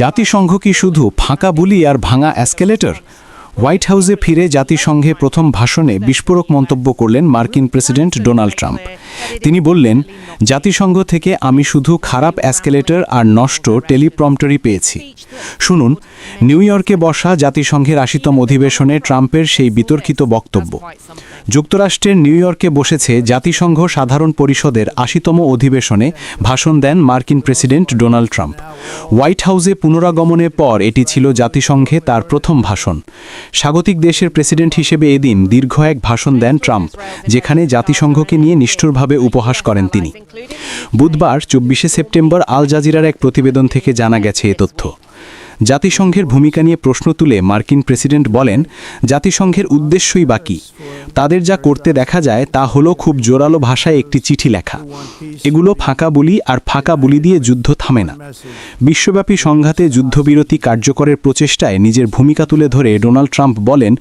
জাতিসংঘ কি শুধু ফাঁকা বুলি আর ভাঙা অ্যাসকেলেটর হোয়াইট হাউসে ফিরে জাতিসংঘে প্রথম ভাষণে বিস্ফোরক মন্তব্য করলেন মার্কিন প্রেসিডেন্ট ডোনাল্ড ট্রাম্প। তিনি বললেন, জাতিসংঘ থেকে আমি শুধু খারাপ অ্যাসকেলেটর আর নষ্ট টেলিপ্রম্পটরই পেয়েছি। শুনুন নিউ ইয়র্কে বসা জাতিসংঘের আশিতম অধিবেশনে ট্রাম্পের সেই বিতর্কিত বক্তব্য। যুক্তরাষ্ট্রের নিউ ইয়র্কে বসেছে জাতিসংঘ সাধারণ পরিষদের আশিতম অধিবেশনে ভাষণ দেন মার্কিন প্রেসিডেন্ট ডোনাল্ড ট্রাম্প। হোয়াইট হাউসে পুনরাগমনের পর এটি ছিল জাতিসংঘে তার প্রথম ভাষণ। স্বাগতিক দেশের প্রেসিডেন্ট হিসেবে এদিন দীর্ঘ এক ভাষণ দেন ট্রাম্প, যেখানে জাতিসংঘকে নিয়ে নিষ্ঠুরভাবে উপহাস করেন তিনি। বুধবার, চব্বিশে সেপ্টেম্বর আল জাজিরার এক প্রতিবেদন থেকে জানা গেছে এ তথ্য। জাতিসংঘের ভূমিকা নিয়ে প্রশ্ন তুলে মার্কিন প্রেসিডেন্ট বলেন, জাতিসংঘের উদ্দেশ্যই বাকি তাদের যা করতে দেখা যায় তা হলো খুব জোরালো ভাষায় একটি চিঠি লেখা। এগুলো ফাঁকা বলি আর ফাঁকা বলি দিয়ে যুদ্ধ থামে না। বিশ্বব্যাপী সংঘাতে যুদ্ধবিরতি কার্যকরের প্রচেষ্টায় নিজের ভূমিকা তুলে ধরে ডোনাল্ড ট্রাম্প বলেন,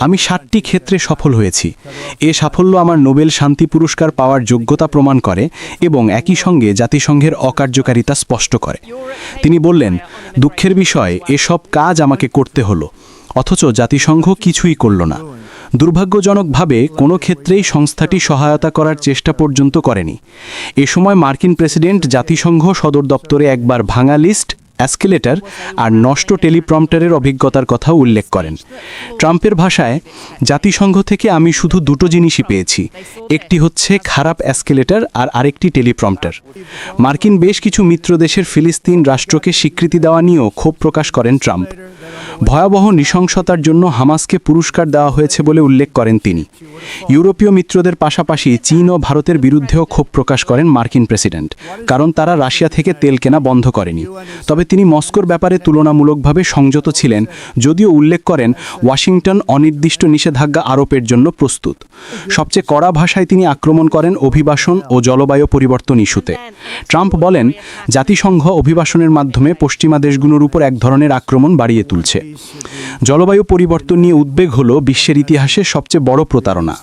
আমি ষাটটি ক্ষেত্রে সফল হয়েছি। এ সাফল্য আমার নোবেল শান্তি পুরস্কার পাওয়ার যোগ্যতা প্রমাণ করে এবং একই সঙ্গে জাতিসংঘের অকার্যকারিতা স্পষ্ট করে। তিনি বললেন, দুঃখের বিষয়, এসব কাজ আমাকে করতে হলো, অথচ জাতিসংঘ কিছুই করল না। দুর্ভাগ্যজনকভাবে কোনো ক্ষেত্রেই সংস্থাটি সহায়তা করার চেষ্টা পর্যন্ত করেনি। এ সময় মার্কিন প্রেসিডেন্ট জাতিসংঘ সদর দপ্তরে একবার ভাঙা লিস্ট অ্যাসকেলেটর আর নষ্ট টেলিপ্রম্পটারের অভিজ্ঞতার কথা উল্লেখ করেন। ট্রাম্পের ভাষায়, জাতিসংঘ থেকে আমি শুধু দুটো জিনিসই পেয়েছি। একটি হচ্ছে খারাপ অ্যাসকেলেটার আর আরেকটি টেলিপ্রম্পটার মার্কিন বেশ কিছু মিত্র দেশের ফিলিস্তিন রাষ্ট্রকে স্বীকৃতি দেওয়া নিয়েও ক্ষোভ প্রকাশ করেন ট্রাম্প। ভয়াবহ নৃশংসতার জন্য হামাসকে পুরস্কার দেওয়া হয়েছে বলে উল্লেখ করেন তিনি। ইউরোপীয় মিত্রদের পাশাপাশি চীন ও ভারতের বিরুদ্ধেও ক্ষোভ প্রকাশ করেন মার্কিন প্রেসিডেন্ট, কারণ তারা রাশিয়া থেকে তেল কেনা বন্ধ করেনি। তবে তিনি মস্কোর ব্যাপারে তুলনামূলকভাবে সংযত ছিলেন, যদিও উল্লেখ করেন, ওয়াশিংটন অনির্দিষ্ট নিষেধাজ্ঞা আরোপের জন্য প্রস্তুত। সবচেয়ে কড়া ভাষায় তিনি আক্রমণ করেন অভিবাসন ও জলবায়ু পরিবর্তন ইস্যুতে। ট্রাম্প বলেন, জাতিসংঘ অভিবাসনের মাধ্যমে পশ্চিমা দেশগুলোর উপর এক ধরনের আক্রমণ বাড়িয়ে তুলছে। জলবায়ু পরিবর্তন নিয়ে উদ্বেগ হল বিশ্বের ইতিহাসে সবচেয়ে বড় প্রতারণা।